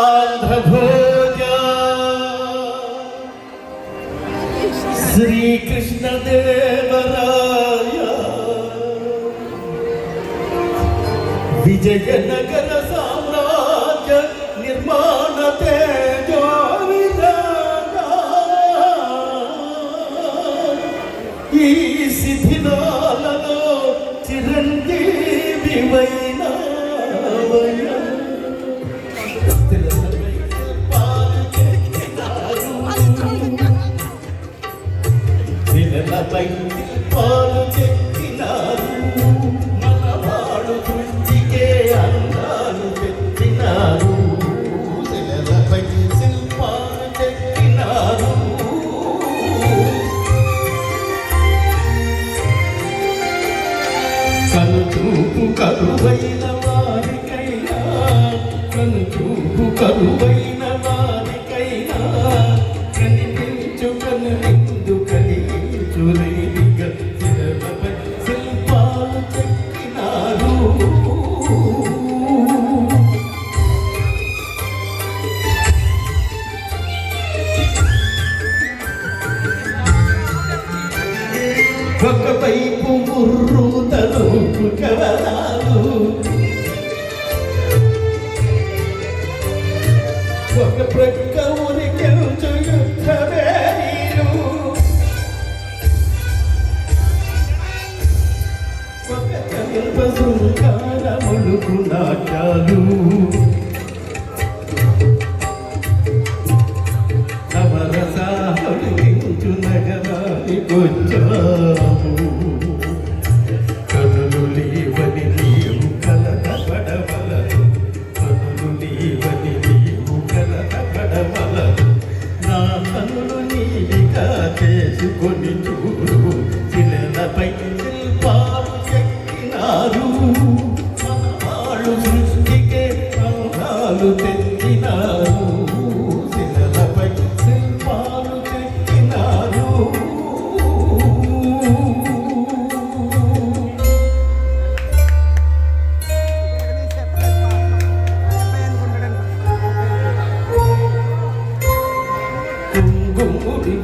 ఆంధ్రభోజ శ్రీకృష్ణదేవరాయ విజయనగర సామ్రాజ్య నిర్మాణ తేజో ఈ శిథిలాలలో చిరంజీవి శిలలపై పాలు చెక్కినారు మనవాడు దృష్టికే అందాలు పెట్టినారు శిలలపై శిల్పాలు చెక్కినారు కనుచూపు కరువైన వారికైనా కనుచూపు కరువైన ఒకవైపు ముర్రూతలు కవరాలు. ఒక ప్రక్క ఉరికెంచు యుద్ధవేరీలు ఒక కల్ప శృంగారములుకు నాట్యాలు నవరసాహులించు చేసుకొని చూడు శిలలపై శిల్పాలు చెక్కినారు. వాళ్ళు సృష్టికే అందాలు తెచ్చినారు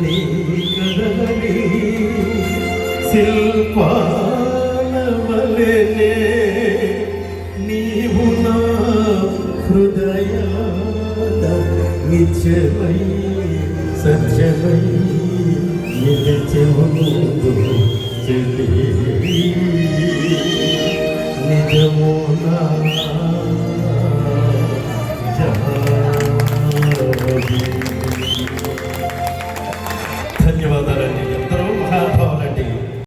కదలి కదలి శిల్పాలవలనే నీవు నా హృదయాద నిత్యమై సత్యమై నిజము చెలి నిజమో